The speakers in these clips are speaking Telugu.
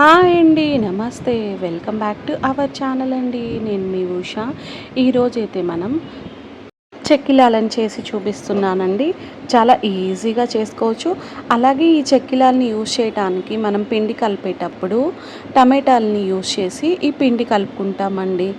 హాయ్ అండి నమస్తే. Welcome back to our channel అండి. నేను మీ ఉష. ఈరోజైతే మనం చెక్కిలాలను చేసి చూపిస్తున్నానండి. చాలా ఈజీగా చేసుకోవచ్చు. అలాగే ఈ చెక్కిలాలని యూజ్ చేయడానికి మనం పిండి కలిపేటప్పుడు టమాటాలని యూజ్ చేసి ఈ పిండి కలుపుకుంటామండి.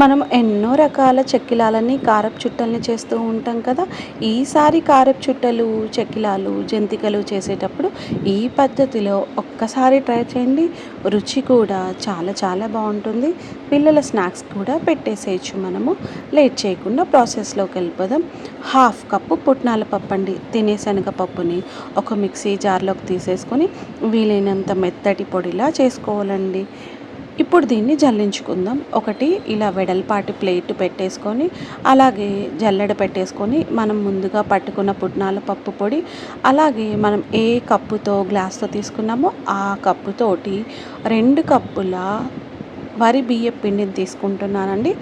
మనం ఎన్నో రకాల చెక్కిలాలని కారపు చుట్టల్ని చేస్తూ ఉంటాం కదా. ఈసారి కారపు చుట్టలు చెక్కిలాలు జంతికలు చేసేటప్పుడు ఈ పద్ధతిలో ఒక్కసారి ట్రై చేయండి. రుచి కూడా చాలా చాలా బాగుంటుంది. పిల్లల స్నాక్స్ కూడా పెట్టేసేయచ్చు మనము. లేట్ చేయకుండా ప్రాసెస్లోకి వెళ్ళిపోదాం. హాఫ్ కప్పు పుట్నాల పప్పు అండి తినేసనగ పప్పుని ఒక మిక్సీ జార్లోకి తీసేసుకొని వీలైనంత మెత్తటి పొడిలా చేసుకోవాలండి. ఇప్పుడు దీన్ని జల్లించుకుందాం. ఒకటి ఇలా వెడల్పాటి ప్లేట్ పెట్టేసుకొని అలాగే జల్లెడ పెట్టేసుకొని మనం ముందుగా పట్టుకున్న పుట్నాల పప్పు పొడి అలాగే మనం ఏ కప్పుతో గ్లాస్తో తీసుకున్నామో ఆ కప్పుతోటి రెండు కప్పుల వరి బియ్య పిండిని తీసుకుంటున్నానండి.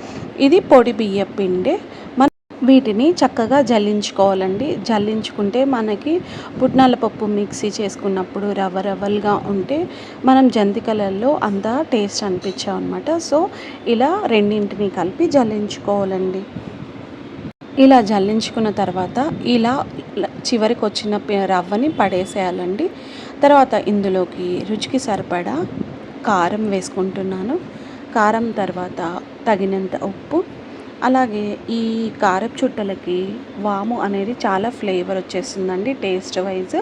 ఇది పొడి బియ్య పిండి మన వీటిని చక్కగా జల్లించుకోవాలండి. జల్లించుకుంటే మనకి పుట్నాల పప్పు మిక్సీ చేసుకున్నప్పుడు రవ్వ రవ్వలుగా ఉంటే మనం జంతికలలో అంత టేస్ట్ అనిపించాం అనమాట సో ఇలా రెండింటిని కలిపి జల్లించుకోవాలండి. ఇలా జల్లించుకున్న తర్వాత ఇలా చివరికి వచ్చిన రవ్వని పడేసేయాలండి. తర్వాత ఇందులోకి రుచికి సరిపడా కారం వేసుకుంటున్నాను. కారం తర్వాత తగినంత ఉప్పు అలాగే ఈ కారపు చుట్టలకి వాము అనేది చాలా ఫ్లేవర్ వచ్చేస్తుందండి టేస్ట్ వైజ్.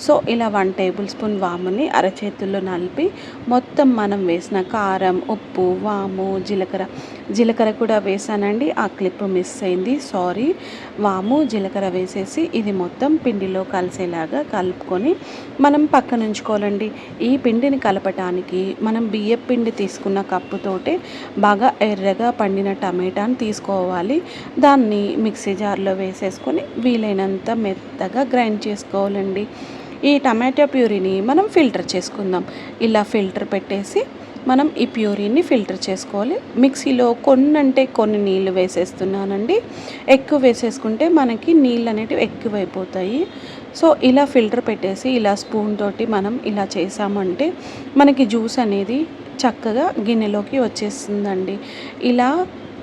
సో ఇలా వన్ టేబుల్ స్పూన్ వాముని అరచేతుల్లో నలిపి మొత్తం మనం వేసిన కారం ఉప్పు వాము జీలకర్ర జీలకర్ర కూడా వేసానండి. ఆ క్లిప్ మిస్ అయింది. సారీ. వాము జీలకర్ర వేసేసి ఇది మొత్తం పిండిలో కలిసేలాగా కలుపుకొని మనం పక్కన ఉంచుకోవాలండి. ఈ పిండిని కలపటానికి మనం బియ్య పిండి తీసుకున్న కప్పుతోటే బాగా ఎర్రగా పండిన టమాటాని తీసుకోవాలి. దాన్ని మిక్సీ జార్లో వేసేసుకొని వీలైనంత మెత్తగా గ్రైండ్ చేసుకోవాలండి. ఈ టమాటో ప్యూరీని మనం ఫిల్టర్ చేసుకుందాం. ఇలా ఫిల్టర్ పెట్టేసి మనం ఈ ప్యూరీని ఫిల్టర్ చేసుకోవాలి. మిక్సీలో కొన్ని అంటే కొన్ని నీళ్ళు వేసేస్తున్నానండి. ఎక్కువ వేసేసుకుంటే మనకి నీళ్ళు అనేటివి ఎక్కువైపోతాయి. సో ఇలా ఫిల్టర్ పెట్టేసి ఇలా స్పూన్ తోటి మనం ఇలా చేసామంటే మనకి జ్యూస్ అనేది చక్కగా గిన్నెలోకి వచ్చేస్తుందండి. ఇలా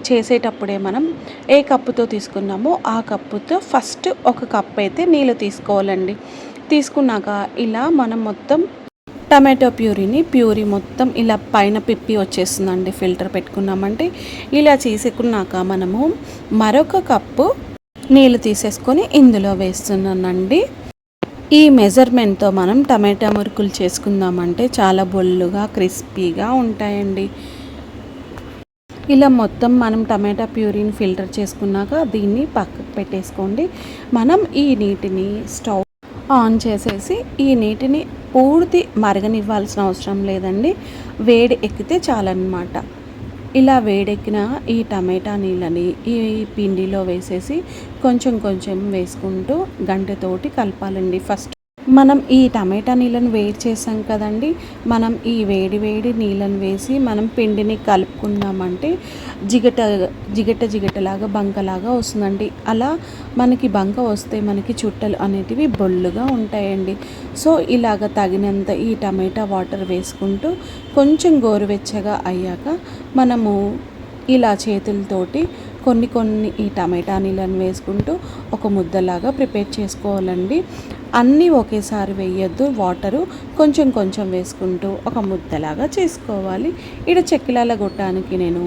చేసేటప్పుడే మనం ఏ కప్పుతో తీసుకున్నామో ఆ కప్పుతో ఫస్ట్ ఒక కప్ అయితే నీళ్ళు తీసుకోవాలండి. తీసుకున్నాక ఇలా మనం మొత్తం టమాటో ప్యూరీని ప్యూరీ మొత్తం ఇలా పైన పిప్పి వచ్చేస్తుందండి ఫిల్టర్ పెట్టుకున్నామంటే. ఇలా చేసుకున్నాక మనము మరొక కప్పు నీళ్ళు తీసేసుకొని ఇందులో వేస్తున్నానండి. ఈ మెజర్మెంట్తో మనం టమాటా మురుకులు చేసుకుందామంటే చాలా బొల్లుగా క్రిస్పీగా ఉంటాయండి. ఇలా మొత్తం మనం టమాటా ప్యూరీని ఫిల్టర్ చేసుకున్నాక దీన్ని పక్కకు పెట్టేసుకోండి. మనం ఈ నీటిని స్టవ్ ఆన్ చేసేసి ఈ నీటిని పూర్తి మరగనివ్వాల్సిన అవసరం లేదండి. వేడి ఎక్కితే చాలన్నమాట. ఇలా వేడెక్కిన ఈ టమాటా నీళ్ళని ఈ పిండిలో వేసేసి కొంచెం కొంచెం వేసుకుంటూ గంటతోటి కలపాలండి ఫస్ట్. మనం ఈ టమాటా నీళ్ళను వేడి చేసాం కదండి. మనం ఈ వేడి వేడి నీళ్ళని వేసి మనం పిండిని కలుపుకున్నామంటే జిగట జిగట జిగటలాగా బంకలాగా వస్తుందండి. అలా మనకి బంక వస్తే మనకి చుట్టలు అనేటివి బొల్లుగా ఉంటాయండి. సో ఇలాగ తగినంత ఈ టమాటా వాటర్ వేసుకుంటూ కొంచెం గోరువెచ్చగా అయ్యాక మనము ఇలా చేతులతోటి కొన్ని కొన్ని ఈ టమాటా నీళ్ళను వేసుకుంటూ ఒక ముద్దలాగా ప్రిపేర్ చేసుకోవాలండి. అన్నీ ఒకేసారి వేయొద్దు వాటరు కొంచెం కొంచెం వేసుకుంటూ ఒక ముద్దలాగా చేసుకోవాలి. ఇక్కడ చెక్కిలాల గొట్టానికి నేను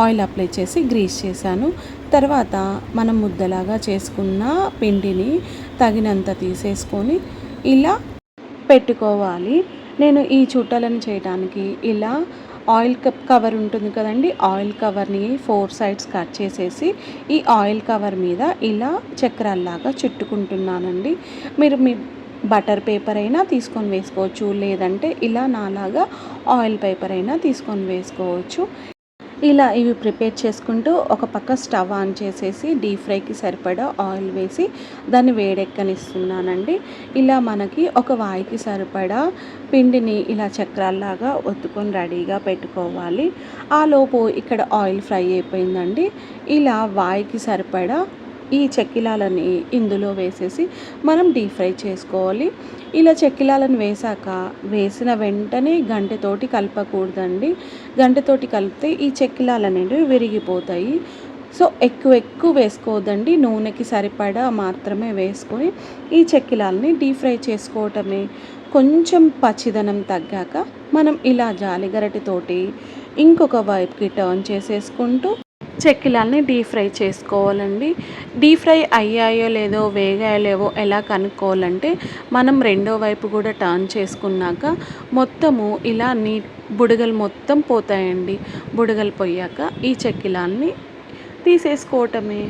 ఆయిల్ అప్లై చేసి గ్రీస్ చేశాను. తర్వాత మనం ముద్దలాగా చేసుకున్న పిండిని తగినంత తీసేసుకొని ఇలా పెట్టుకోవాలి. నేను ఈ చుట్టలను చేయడానికి ఇలా ఆయిల్ కప్ కవర్ ఉంటుంది కదండి ఆయిల్ కవర్ని ఫోర్ సైడ్స్ కట్ చేసేసి ఈ ఆయిల్ కవర్ మీద ఇలా చక్రాల్లాగా చుట్టుకుంటున్నానండి. మీరు మీ బటర్ పేపర్ అయినా తీసుకొని వేసుకోవచ్చు లేదంటే ఇలా నాలాగా ఆయిల్ పేపర్ అయినా తీసుకొని వేసుకోవచ్చు. ఇలా ఇవి ప్రిపేర్ చేసుకుంటూ ఒక పక్క స్టవ్ ఆన్ చేసేసి డీప్ ఫ్రైకి సరిపడా ఆయిల్ వేసి దాన్ని వేడెక్కనిస్తున్నానండి. ఇలా మనకి ఒక వాయికి సరిపడా పిండిని ఇలా చక్రాల్లాగా ఒత్తుకొని రెడీగా పెట్టుకోవాలి. ఆ లోపు ఇక్కడ ఆయిల్ ఫ్రై అయిపోయిందండి. ఇలా వాయికి సరిపడా ఈ చెక్కిలాలని ఇందులో వేసేసి మనం డీప్ ఫ్రై చేసుకోవాలి. ఇలా చెక్కిలాలను వేసాక వేసిన వెంటనే గంటెతోటి కలపకూడదండి. గంటెతోటి కలిపితే ఈ చెక్కిలాలు అనేవి విరిగిపోతాయి. సో ఎక్కువ ఎక్కువ వేసుకోవద్దండి. నూనెకి సరిపడా మాత్రమే వేసుకొని ఈ చెక్కిలాలని డీప్ ఫ్రై చేసుకోవటమే. కొంచెం పచ్చిదనం తగ్గాక మనం ఇలా జాలిగరటితోటి ఇంకొక వైపుకి టర్న్ చేసేసుకుంటూ చెక్కిలాల్ని డీప్ ఫ్రై చేసుకోవాలండి. డీప్ ఫ్రై అయ్యాయో లేదో వేగాయో లేవో ఎలా కనుక్కోవాలంటే మనం రెండో వైపు కూడా టర్న్ చేసుకున్నాక మొత్తము ఇలా నీ బుడగలు మొత్తం పోతాయండి. బుడగలు పోయాక ఈ చెక్కిలాల్ని తీసేసుకోవటమే.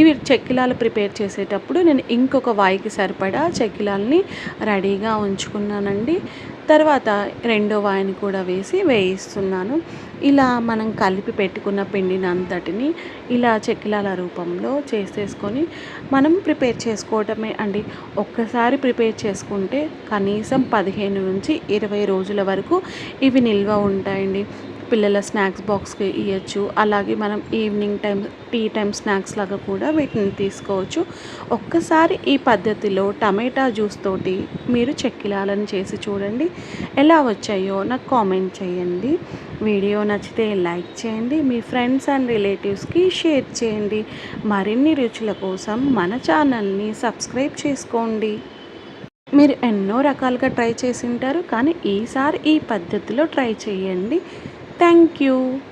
ఇవి చెక్కిలాలు ప్రిపేర్ చేసేటప్పుడు నేను ఇంకొక వాయికి సరిపడా చెక్కిలాల్ని రెడీగా ఉంచుకున్నానండి. తర్వాత రెండో వాయిని కూడా వేసి వేయిస్తున్నాను. ఇలా మనం కలిపి పెట్టుకున్న పిండిని అంతటిని ఇలా చెక్కిలాల రూపంలో చేసేసుకొని మనం ప్రిపేర్ చేసుకోవటమే అండి. ఒక్కసారి ప్రిపేర్ చేసుకుంటే కనీసం పదిహేను నుంచి ఇరవై రోజుల వరకు ఇవి నిల్వ ఉంటాయండి. పిల్లల స్నాక్స్ బాక్స్కి ఇవ్వచ్చు అలాగే మనం evening time tea time snacks లాగా కూడా వీటిని తీసుకోవచ్చు. ఒక్కసారి ఈ పద్ధతిలో టమాటా జ్యూస్ తోటి మీరు చెక్కిలాలను చేసి చూడండి. ఎలా వచ్చాయో నాకు కామెంట్ చేయండి. వీడియో నచ్చితే లైక్ చేయండి. మీ ఫ్రెండ్స్ అండ్ రిలేటివ్స్కి షేర్ చేయండి. మరిన్ని రుచుల కోసం మన ఛానల్ని సబ్స్క్రైబ్ చేసుకోండి. మీరు ఎన్నో రకాలుగా ట్రై చేసి ఉంటారు. కానీ ఈసారి ఈ పద్ధతిలో ట్రై చేయండి. Thank you.